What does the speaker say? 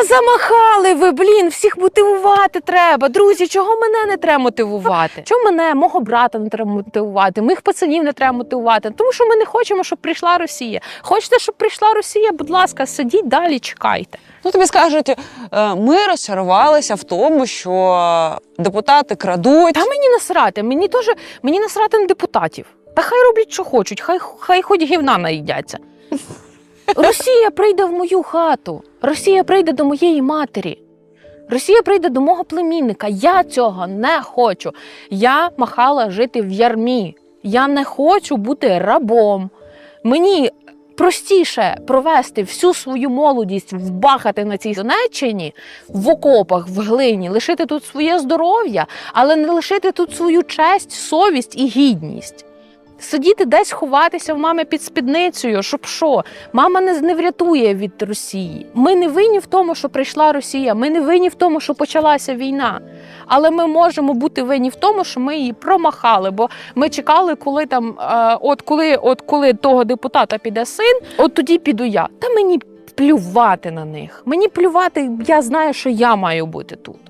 Та замахали ви, блін, всіх мотивувати треба. Друзі, чого мене не треба мотивувати? Чого мене, мого брата не треба мотивувати, моїх пацанів не треба мотивувати? Тому що ми не хочемо, щоб прийшла Росія. Хочете, щоб прийшла Росія? Будь ласка, сидіть далі, чекайте. Ну тобі скажуть, е, ми розчарувалися в тому, що депутати крадуть. Та мені насрати, мені теж мені насрати на депутатів. Та хай роблять, що хочуть, хай, хай хоч гівна наїдяться. Росія прийде в мою хату, Росія прийде до моєї матері. Росія прийде до мого племінника. Я цього не хочу. Я махала жити в ярмі. Я не хочу бути рабом. Мені простіше провести всю свою молодість, вбахати на цій Донеччині в окопах, в глині, лишити тут своє здоров'я, але не лишити тут свою честь, совість і гідність. Сидіти десь ховатися в мами під спідницею, щоб що? Мама не, не врятує від Росії. Ми не винні в тому, що прийшла Росія. Ми не винні в тому, що почалася війна. Але ми можемо бути винні в тому, що ми її промахали. Бо ми чекали, коли там, е, от коли, от коли того депутата піде син, от тоді піду я. Та мені плювати на них. Мені плювати, я знаю, що я маю бути тут.